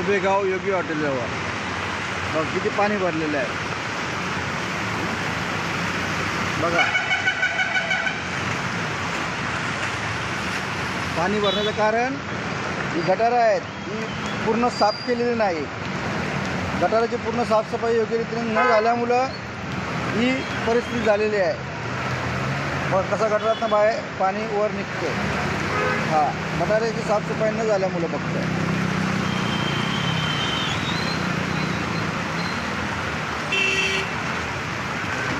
तुर्बेगाव योगी हॉटेलजवळ बघ किती पाणी भरलेलं आहे. बघा. पाणी भरण्याचं कारण ही गटारं आहेत ती पूर्ण साफ केलेली नाही. गटाराची पूर्ण साफसफाई योग्य रीतीने न झाल्यामुळं ही परिस्थिती झालेली आहे. मग कसा गटारातनं बाहेर पाणी वर निघतं हां गटाराची साफसफाई न झाल्यामुळं फक्त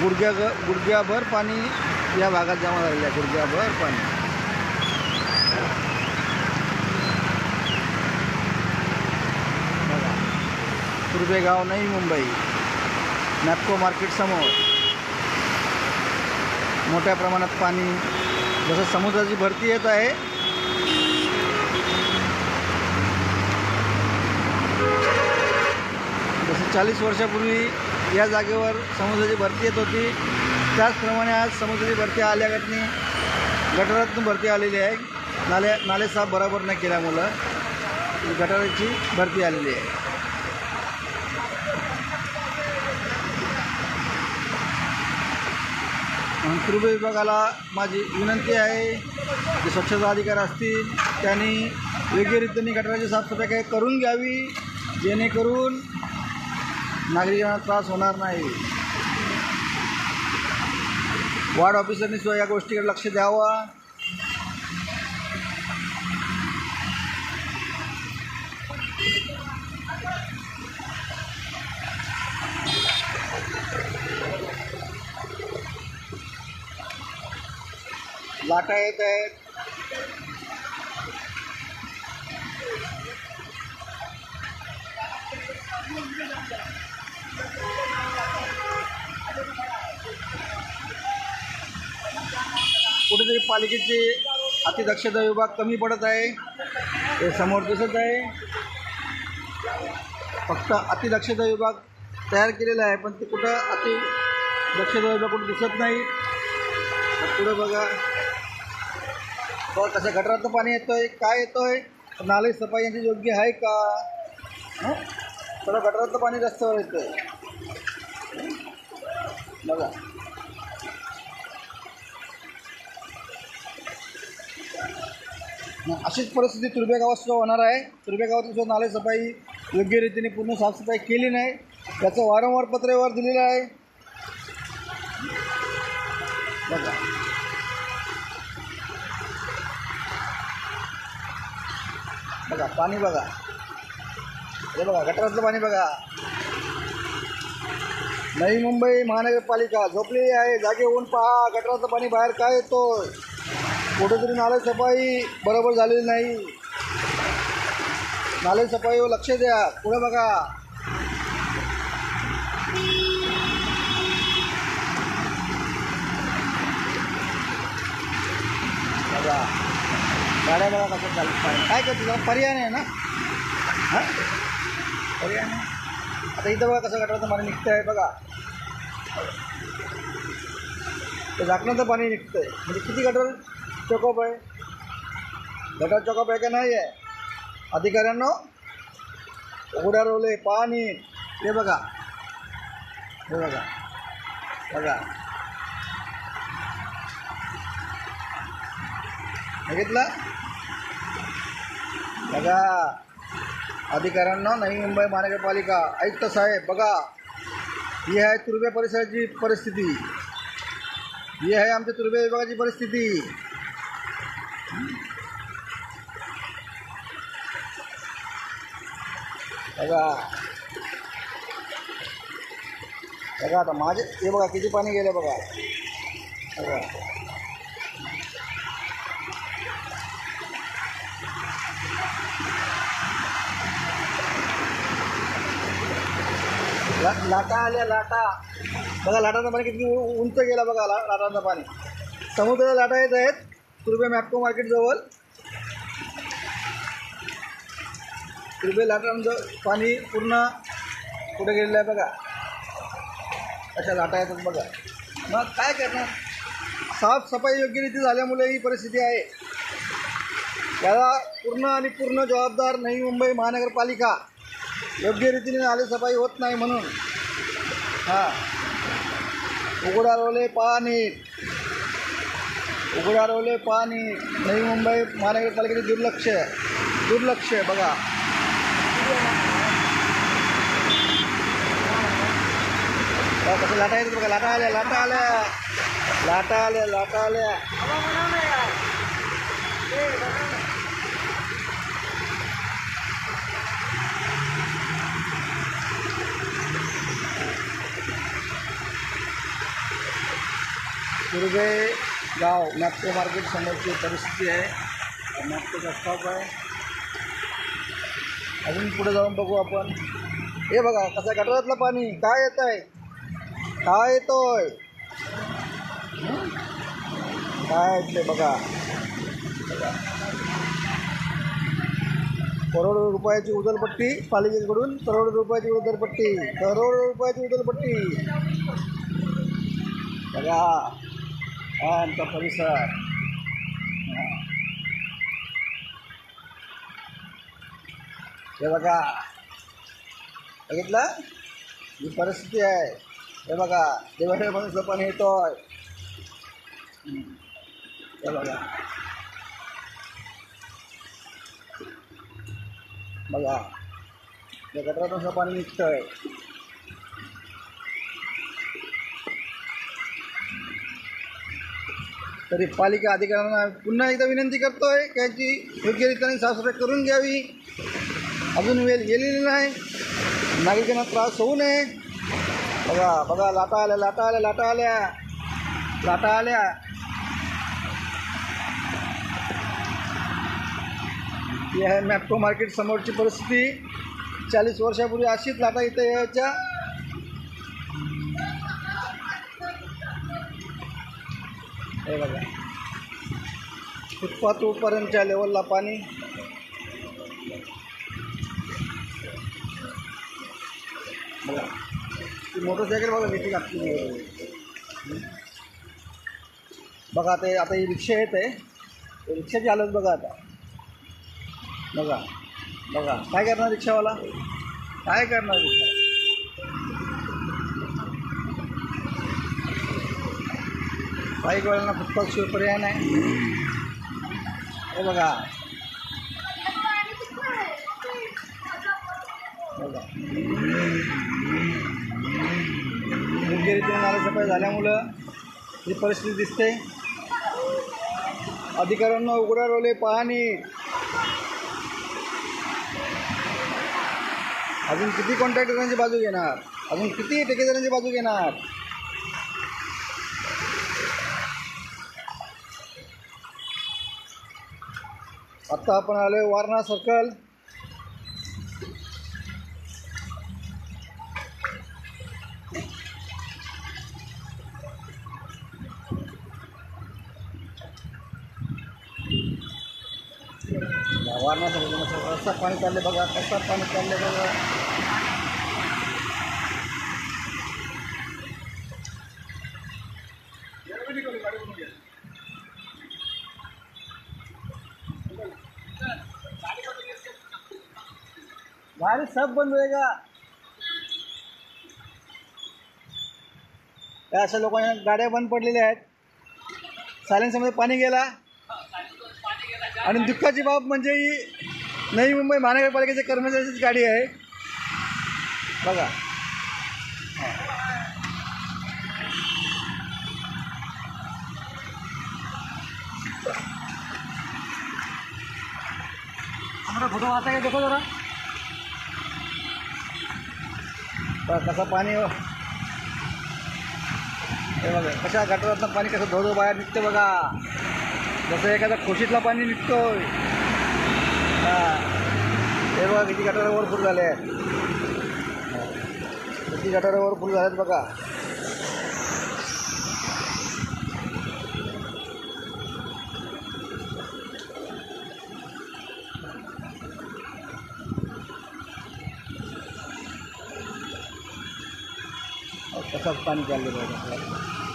गुडघ्या गुडघ्याभर पाणी या भागात जमा झालेलं आहे गुडघ्याभर पाणी. बघा. तुर्बेगाव नाही मुंबई. नॅपको मार्केटसमोर मोठ्या प्रमाणात पाणी जसं समुद्राची भरती येत आहे जसं चाळीस वर्षापूर्वी या जागेवर समुद्राची भरती येत होती. त्याचप्रमाणे आज समुद्राची भरती आल्यागतनी गटारातून भरती आलेली आहे. नाले नाले साफ बरोबर नाही केल्यामुळं गटाराची भरती आलेली आहे. पूर्व विभागाला माझी विनंती आहे जे स्वच्छता अधिकारी असतील त्यांनी योग्य रीतीने गटाराची साफसफाई काही करून घ्यावी जेणेकरून नागरिकांना त्रास होणार नाही. वार्ड ऑफिसरनी सुद्धा या गोष्टीकडे लक्ष द्यावा. लाटा येत आहेत. पालिकेचे अतिदक्षता विभाग कमी पडत आहे. हे समोर दिसत आहे. फक्त अतिदक्षता विभाग तयार केलेला आहे पण ते कुठं अति दक्षता विभाग कुठं दिसत नाही. पुढं बघा. बघा कसं गटारातलं पाणी येतोय काय येतोय? नाले सफाई यांची योग्य आहे का? हं? सगळं गटारातलं पाणी रस्त्यावर येतंय. बघा. अशीच परिस्थिती तुर्भे गावात सुद्धा होणार आहे. तुर्भे गावातून सुद्धा नाले सफाई योग्य रीतीने पूर्ण साफसफाई केली नाही. त्याचं वारंवार पत्रव्यवहार दिलेलं आहे. बघा. बघा पाणी बघा. हे बघा गटारातलं पाणी बघा. नवी मुंबई महानगरपालिका झोपलेली आहे. जागे होऊन पहा गटाराचं पाणी बाहेर काय येतोय? कुठेतरी नाले सफाई बरोबर झालेली नाही. नाले सफाईवर लक्ष द्या. पुढे बघा. बघा. गाड्या बघा कसं चालत पाहिजे काय करतो? जरा पर्याय नाही ना? हां? पर्याय नाही? आता इथं बघा कसं गटाराचं पाणी निघतं आहे बघा. ते झाकणाचं पाणी निघतं आहे म्हणजे किती गटर? आहे गटर चोकअप आहे का नाही अधिकाऱ्यांनो उघड्या पाणी हे बघा हे बघा बघा बघितलं बघा अधिकाऱ्यांना नवी मुंबई महानगरपालिका, आयुक्त साहेब ही आहे तुर्बे परिसराची परिस्थिती। ही आहे आमच्या तुर्बे विभागाची परिस्थिती। बघा. बघा आता माझे हे बघा किती पाणी गेलं बघा. बघा. ला लाटा आल्या लाटा. बघा लाटाचं पाणी किती उ- उंच गेला बघा ला लाटांचं पाणी. समुद्र लाटा येत आहेत. तुर्बे मॅपको मार्केटजवळ तुर्बे लाटांचं पाणी पूर्ण कुठे गेलेलं आहे बघा. अशा लाटा येतात बघा. मग काय करणार? साफसफाई योग्यरीती झाल्यामुळे ही परिस्थिती आहे. याला पूर्ण आणि पूर्ण जबाबदार नवी मुंबई महानगरपालिका योग्य रीतीने नाले सफाई होत नाही म्हणून. हां. उघडारवले पाणी. उघडारवले पाणी. नवी मुंबई महानगरपालिकेचे दुर्लक्ष. दुर्लक्ष बघा बघा कसं लाटा येतात बघा लाटा आल्या लाटा आल्या. लाटा आल्या लाटा आल्या. दुर्गे गाव नाट्य मार्केट समोरची परिस्थिती आहे. नाट्यचा स्टॉप आहे. अजून पुढे जाऊन बघू आपण. हे बघा कसं गटारातलं पाणी काय येत आहे काय येतोय? काय ते बघा. करोडो करोड रुपयाची उदलपट्टी पालिकेकडून करोड रुपयाची उदलपट्टी करोड रुपयाची उदलपट्टी बघा हा आमचा परिसर. हे बघा. बघितलं? ही परिस्थिती आहे. हे बघा देवाकडे पण येतोय हे बघा. बघा. या गटारातून पाणी निघतंय. तरी पालिका अधिकाऱ्यांना पुन्हा एकदा विनंती करतोय की योग्यरित्याने साफसफाई करून घ्यावी. अजून वेळ गेलेली नाही. नागरिकांना त्रास होऊ नये. बघा बघा लाटा आल्या लाटा आल्या लाटा आल्या लाटा आल्या ही आहे मॅप्टो मार्केट समोरची परिस्थिती. चाळीस वर्षापूर्वी अशीच लाटा इथे यायच्या. हे बघा. फुटपाथ पर्यंतच्या लेवलला पाणी. बघा. ती मोटरसायकल बघा किती लागते बघा ते आता ही रिक्षा येत आहे. रिक्षाची हालत बघा आता. बघा बघा. काय करणार रिक्षावाला? काय करणार रिक्षा? बाईकवाल्यांना फुटपाथ शिवाय पर्याय नाही. हे बघा. बघा. योग्य रीतीने नालेसफाई झाल्यामुळं ही परिस्थिती दिसते. अधिकाऱ्यांना उघडा रोले पाहणी. अजून किती कॉन्ट्रॅक्टरांची बाजू घेणार? अजून किती ठेकेदारांची बाजू घेणार? आत्ता आपण आलोय वारणा सर्कल वारणा सर्कल कसं पाणी चालले बघा कसं पाणी चालले बघा. गाड़ी सब बंद होएगा या अशा लोकांना गाड्या बंद पडलेल्या आहेत? सायलेन्समध्ये पाणी गेला? आणि दुःखाची बाब म्हणजे ही नवी मुंबई महानगरपालिकेच्या कर्मचाऱ्याचीच गाडी आहे. बघा. हमारा फोटो आता है देखो जरा. कसं पाणी हो हे बघा कशा गटारातनं पाणी कसं धोधो बाहेर निघतं बघा. जसं एखादा खोशीतला पाणी निघतोय. हां. हे बघा किती गटारावर फुल झाले आहेत. किती गटारावर फुल झालेत बघा. तसंच पाणी चाललं आहे